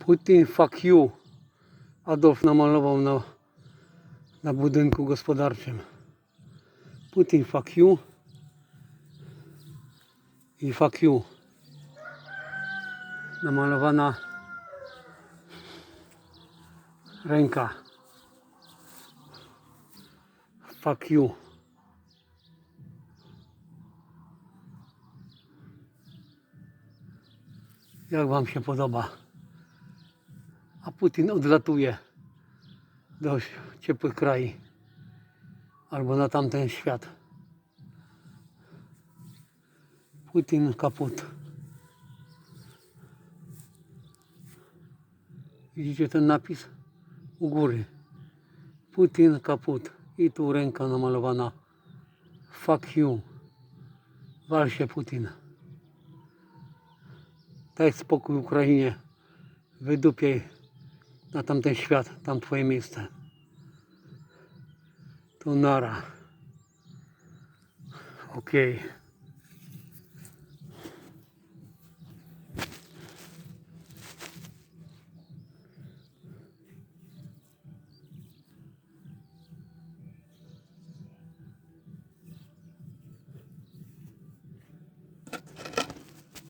Putin fuck you. Adolf namalował na, na budynku gospodarczym. Putin fuck you. I fuck you. Namalowana ręka. Fuck you. Jak Wam się podoba? A Putin odlatuje do ciepłych krajów albo na tamten świat. Putin kaput. Widzicie ten napis? U góry. Putin kaput. I tu ręka namalowana. Fuck you. Wal się Putin. Daj spokój Ukrainie. Wydupiej na tamten świat, tam twoje miejsce. To nara. Okej.